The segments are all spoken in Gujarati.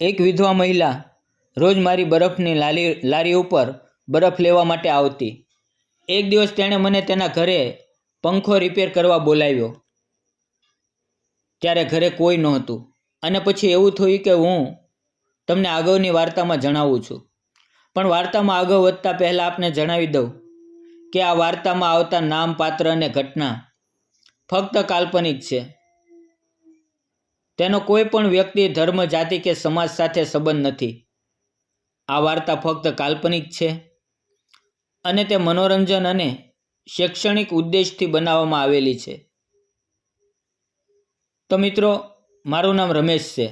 એક વિધવા મહિલા રોજ મારી બરફની લારી લારી ઉપર બરફ લેવા માટે આવતી. એક દિવસ તેણે મને તેના ઘરે પંખો રિપેર કરવા બોલાવ્યો. ત્યારે ઘરે કોઈ નહોતું. અને પછી એવું થયું કે હું તમને આગળની વાર્તામાં જણાવું છું. પણ વાર્તામાં આગળ વધતા પહેલાં આપને જણાવી દઉં કે આ વાર્તામાં આવતા નામ, પાત્ર અને ઘટના ફક્ત કાલ્પનિક છે. તેનો કોઈ પણ વ્યક્તિ, ધર્મ, જાતિ કે સમાજ સાથે સંબંધ નથી. આ વાર્તા ફક્ત કાલ્પનિક છે અને તે મનોરંજન અને શૈક્ષણિક ઉદ્દેશથી બનાવવામાં આવેલી છે. તો મિત્રો, મારું નામ રમેશ છે.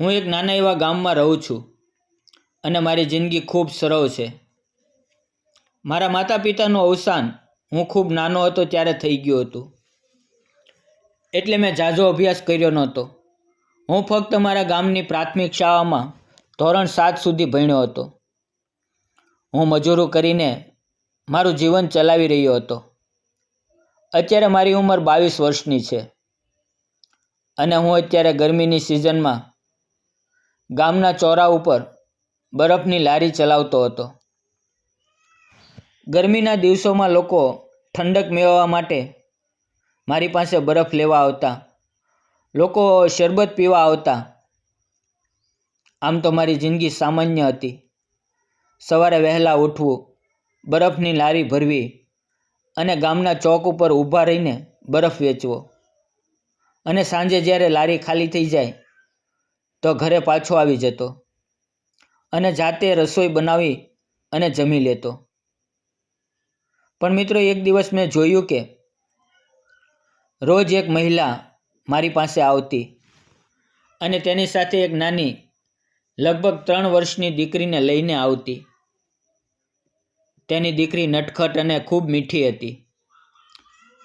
હું એક નાના એવા ગામમાં રહું છું અને મારી જિંદગી ખૂબ સરળ છે. મારા માતા પિતાનું અવસાન હું ખૂબ નાનો હતો ત્યારે થઈ ગયું હતું. એટલે મેં ઝાઝો અભ્યાસ કર્યો નહોતો. હું ફક્ત મારા ગામની પ્રાથમિક શાળામાં ધોરણ સાત સુધી ભણ્યો હતો. હું મજૂરો કરીને મારું જીવન ચલાવી રહ્યો હતો. અત્યારે મારી ઉંમર બાવીસ વર્ષની છે. અને હું અત્યારે ગરમીની સિઝનમાં ગામના ચોરા ઉપર બરફની લારી ચલાવતો હતો. ગરમીના દિવસોમાં લોકો ઠંડક મેળવવા માટે મારી પાસે બરફ લેવા આવતા. લોકો શરબત પીવા આવતા. આમ તો મારી જિંદગી સામાન્ય હતી. સવારે વહેલા ઉઠવું, બરફની લારી ભરવી અને ગામના ચોક ઉપર ઊભા રહીને બરફ વેચવો. અને સાંજે જ્યારે લારી ખાલી થઈ જાય, તો ઘરે પાછો આવી જતો અને જાતે રસોઈ બનાવી અને જમી લેતો. પણ મિત્રો, એક દિવસ મેં જોયું કે રોજ એક મહિલા મારી પાસે આવતી અને તેની સાથે એક નાની લગભગ ત્રણ વર્ષની દીકરીને લઈને આવતી. તેની દીકરી નટખટ અને ખૂબ મીઠી હતી.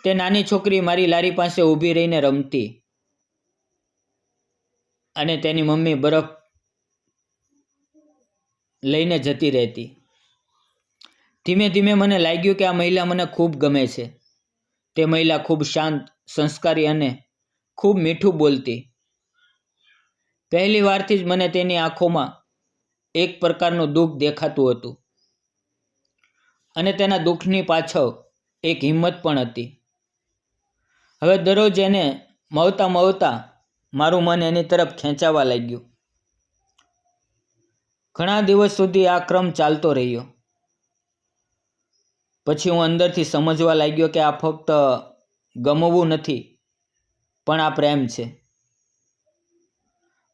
તે નાની છોકરી મારી લારી પાસે ઊભી રહીને રમતી અને તેની મમ્મી બરફ લઈને જતી રહેતી. ધીમે ધીમે મને લાગ્યું કે આ મહિલા મને ખૂબ ગમે છે. તે મહિલા ખૂબ શાંત સંસ્કારી અને ખૂબ મીઠું બોલતી. પહેલી વારથી જ મને તેની આંખોમાં એક પ્રકારનું દુઃખ દેખાતું હતું. અને તેના દુઃખની પાછળ એક હિંમત પણ હતી. હવે દરરોજ એને મવતા મવતા મારું મન એની તરફ ખેંચાવા લાગ્યું. ઘણા દિવસ સુધી આ ક્રમ ચાલતો રહ્યો. પછી હું અંદરથી સમજવા લાગ્યો કે આ ફક્ત ગમવું નથી. પણ આ પ્રેમ છે.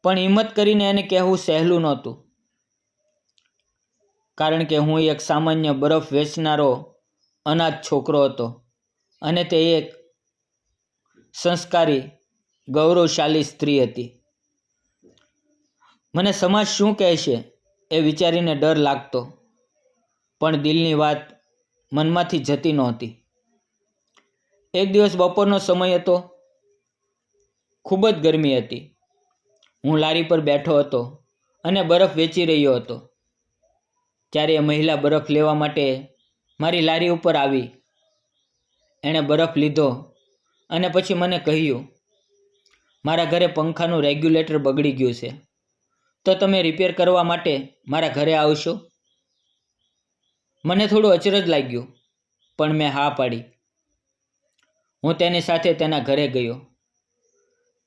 પણ હિંમત કરીને એને કહેવું સહેલું નહોતું. કારણ કે હું એક સામાન્ય બરફ વેચનારો અનાથ છોકરો હતો અને તે એક સંસ્કારી, ગૌરવશાળી સ્ત્રી હતી. મને સમાજ શું કહેશે એ વિચારીને ડર લાગતો, પણ દિલની વાત મનમાંથી જતી નહોતી. એક દિવસ બપોરનો સમય હતો. ખૂબ જ ગરમી હતી. હું લારી પર બેઠો હતો અને બરફ વેચી રહ્યો હતો. ત્યારે એ મહિલા બરફ લેવા માટે મારી લારી ઉપર આવી. એણે બરફ લીધો અને પછી મને કહ્યું, મારા ઘરે પંખાનું રેગ્યુલેટર બગડી ગયું છે. તો તમે રિપેર કરવા માટે મારા ઘરે આવશો? મને થોડું અચરજ લાગ્યું, પણ મેં હા પાડી. હું તેની સાથે તેના ઘરે ગયો.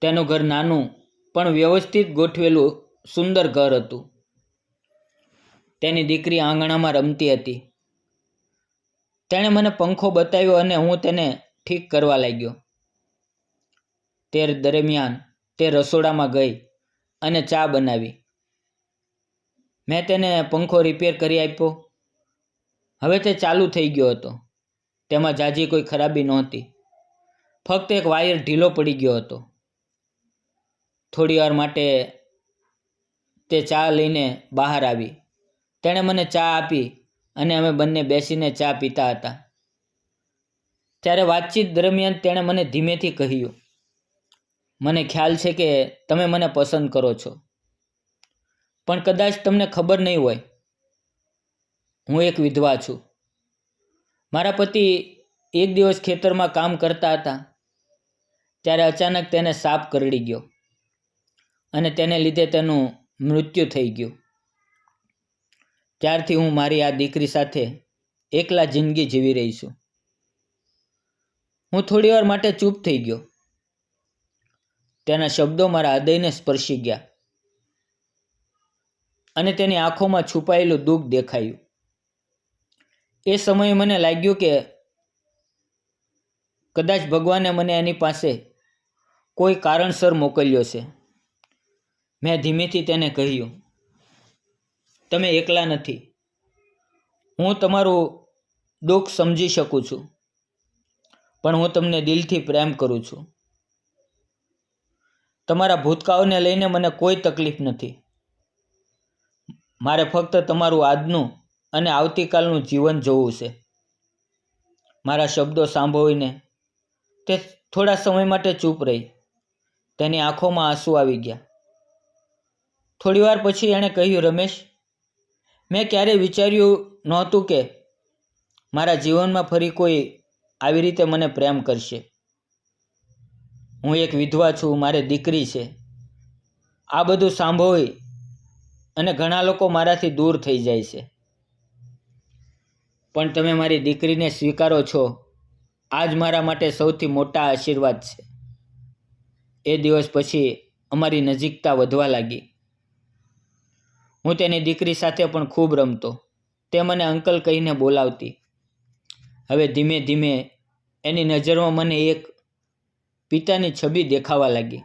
તેનું ઘર નાનું, પણ વ્યવસ્થિત ગોઠવેલું સુંદર ઘર હતું. તેની દીકરી આંગણામાં રમતી હતી. તેણે મને પંખો બતાવ્યો અને હું તેને ઠીક કરવા લાગ્યો. તે દરમિયાન તે રસોડામાં ગઈ અને ચા બનાવી. મેં તેને પંખો રિપેર કરી આપ્યો. હવે તે ચાલુ થઈ ગયો હતો. તેમાં જાજી કોઈ ખરાબી નહોતી. ફક્ત એક વાયર ઢીલો પડી ગયો હતો. થોડી વાર માટે તે ચા લઈને બહાર આવી. તેણે મને ચા આપી અને અમે બંને બેસીને ચા પીતા હતા. ત્યારે વાતચીત દરમિયાન તેણે મને ધીમેથી કહ્યું, મને ખ્યાલ છે કે તમે મને પસંદ કરો છો, પણ કદાચ તમને ખબર નહીં હોય. હું એક વિધવા છું. મારા પતિ એક દિવસ ખેતરમાં કામ કરતા હતા. ત્યારે અચાનક તેને સાપ કરડી ગયો અને તેને લીધે તેનું મૃત્યુ થઈ ગયું. ત્યારથી હું મારી આ દીકરી સાથે એકલા જિંદગી જીવી રહી છું. હું થોડીવાર માટે ચૂપ થઈ ગયો. તેના શબ્દો મારા હૃદયને સ્પર્શી ગયા અને તેની આંખોમાં છુપાયેલું દુઃખ દેખાયું. એ સમયે મને લાગ્યું કે કદાચ ભગવાને મને એની પાસે કોઈ કારણસર મોકલ્યો છે. મેં ધીમેથી તેને કહ્યું, તમે એકલા નથી. હું તમારું દુઃખ સમજી શકું છું, પણ હું તમને દિલથી પ્રેમ કરું છું. તમારા ભૂતકાળને લઈને મને કોઈ તકલીફ નથી. મારે ફક્ત તમારું આજનું અને આવતીકાલનું જીવન જોવું છે. મારા શબ્દો સાંભળીને તે થોડા સમય માટે ચૂપ રહી. તેની આંખોમાં આંસુ આવી ગયા. થોડીવાર પછી એણે કહ્યું, રમેશ, મેં ક્યારેય વિચાર્યું નહોતું કે મારા જીવનમાં ફરી કોઈ આવી રીતે મને પ્રેમ કરશે. હું એક વિધવા છું, મારે દીકરી છે. આ બધું સાંભળી અને ઘણા લોકો મારાથી દૂર થઈ જાય છે. પણ તમે મારી દીકરીને સ્વીકારો છો. આ જ મારા માટે સૌથી મોટા આશીર્વાદ છે. એ દિવસ પછી અમારી નજીકતા વધવા લાગી. હું તેની દીકરી સાથે પણ ખૂબ રમતો. તે મને અંકલ કહીને બોલાવતી. હવે ધીમે ધીમે એની નજરમાં મને એક પિતાની છબી દેખાવા લાગી.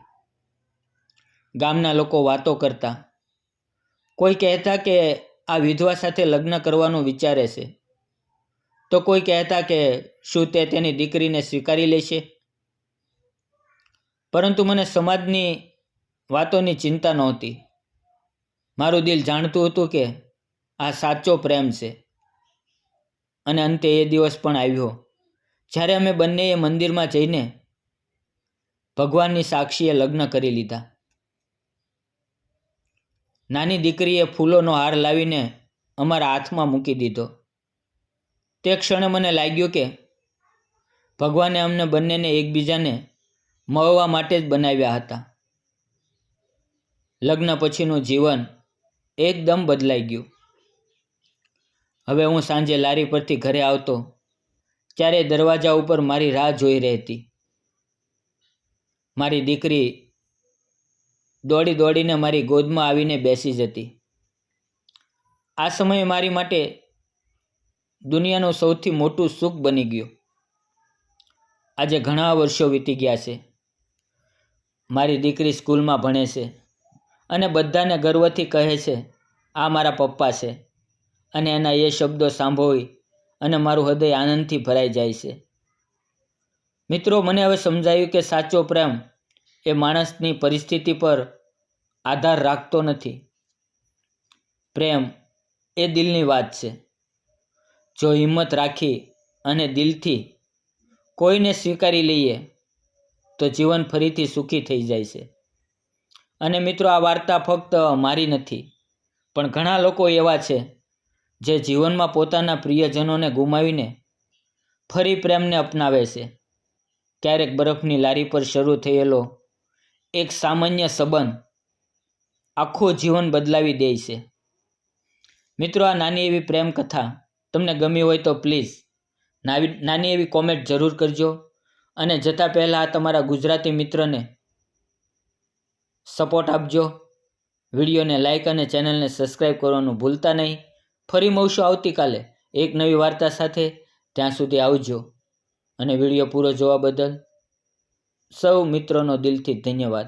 ગામના લોકો વાતો કરતા. કોઈ કહેતા કે આ વિધવા સાથે લગ્ન કરવાનું વિચારે છે. તો કોઈ કહેતા કે શું તે તેની દીકરીને સ્વીકારી લેશે? પરંતુ મને સમાજની વાતોની ચિંતા નહોતી. મારું દિલ જાણતું હતું કે આ સાચો પ્રેમ છે. અને અંતે એ દિવસ પણ આવ્યો. જ્યારે અમે બંનેએ મંદિરમાં જઈને ભગવાનની સાક્ષીએ લગ્ન કરી લીધા. નાની દીકરીએ ફૂલોનો હાર લાવીને અમારા હાથમાં મૂકી દીધો. તે ક્ષણે મને લાગ્યું કે ભગવાને અમને બંનેને એકબીજાને મળવા માટે જ બનાવ્યા હતા. લગ્ન પછીનું જીવન એકદમ બદલાઈ ગયું. હવે હું સાંજે લારી પરથી ઘરે આવતો, ત્યારે દરવાજા ઉપર મારી રાહ જોઈ રહેતી. મારી દીકરી દોડી દોડીને મારી ગોદમાં આવીને બેસી જતી. આ સમયે મારી માટે દુનિયાનું સૌથી મોટું સુખ બની ગયું. આજે ઘણા વર્ષો વીતી ગયા છે. મારી દીકરી સ્કૂલમાં ભણે છે અને બધાને ગર્વથી કહે છે, આ મારા પપ્પા છે. અને એના એ શબ્દો સાંભળી અને મારું હૃદય આનંદથી ભરાઈ જાય છે. મિત્રો, મને હવે સમજાયું કે સાચો પ્રેમ એ માણસની પરિસ્થિતિ પર આધાર રાખતો નથી. પ્રેમ એ દિલની વાત છે. જો હિંમત રાખી અને દિલથી કોઈને સ્વીકારી લઈએ તો જીવન ફરીથી સુખી થઈ જાય છે. અને મિત્રો, આ વાર્તા ફક્ત મારી નથી, પણ ઘણા લોકો એવા છે, જે જીવનમાં પોતાના પ્રિયજનોને ગુમાવીને ફરી પ્રેમને અપનાવે છે. ક્યારેક બરફની લારી પર શરૂ થયેલો એક સામાન્ય સંબંધ આખું જીવન બદલાવી દે છે. મિત્રો, આ નાની એવી પ્રેમ કથા તમને ગમી હોય તો પ્લીઝ નાની એવી કોમેન્ટ જરૂર કરજો. અને જતાં પહેલાં તમારા ગુજરાતી મિત્રને સપોર્ટ આપજો. વિડીયોને લાઇક અને ચેનલને સબસ્ક્રાઈબ કરવાનું ભૂલતા નહીં. ફરી મળશું આવતીકાલે એક નવી વાર્તા સાથે. ત્યાં સુધી આવજો. અને વીડિયો પૂરો જોવા બદલ સૌ મિત્રોનો દિલથી ધન્યવાદ.